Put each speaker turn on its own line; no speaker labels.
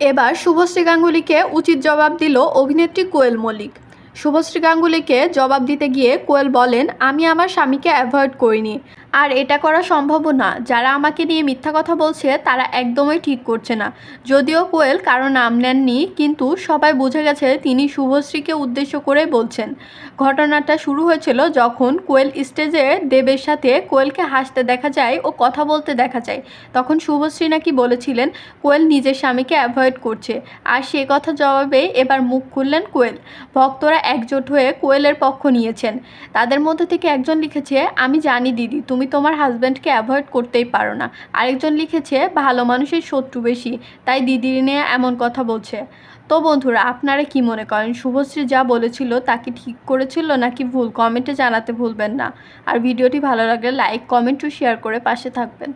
এবার শুভশ্রী গাঙ্গুলিকে উচিত জবাব দিল অভিনেত্রী কোয়েল মল্লিক। শুভশ্রী গাঙ্গুলিকে জবাব দিতে গিয়ে কোয়েল বলেন, আমি আমার স্বামীকে অ্যাভয়েড করিনি। আর এটা করা সম্ভবও না। যারা আমাকে নিয়ে মিথ্যা কথা বলছে, তারা একদমই ঠিক করছে না। যদিও কোয়েল কারও নাম নেননি, কিন্তু সবাই বুঝে গেছে তিনি শুভশ্রীকে উদ্দেশ্য করে বলছেন। ঘটনাটা শুরু হয়েছিল যখন কোয়েল স্টেজে দেবের সাথে কোয়েলকে হাসতে দেখা যায় ও কথা বলতে দেখা যায়। তখন শুভশ্রী নাকি বলেছিলেন, কোয়েল নিজের স্বামীকে অ্যাভয়েড করছে। আর সে কথা জবাবে এবার মুখ খুললেন কোয়েল। ভক্তরা একজোট হয়ে কোয়েলের পক্ষ নিয়েছেন। তাদের মধ্যে থেকে একজন লিখেছে, আমি জানি দিদি তুমি তোমার হাজব্যান্ডকে অ্যাভয়েড করতেই পারো না। আরেকজন লিখেছে, ভালো মানুষের শত্রু বেশি, তাই দিদির নিয়ে এমন কথা বলছে। তো বন্ধুরা, আপনারা কি মনে করেন? শুভশ্রী যা বলেছিল তা কি ঠিক করেছিল নাকি ভুল? কমেন্টে জানাতে ভুলবেন না। আর ভিডিওটি ভালো লাগলে লাইক কমেন্ট ও শেয়ার করে পাশে থাকবেন।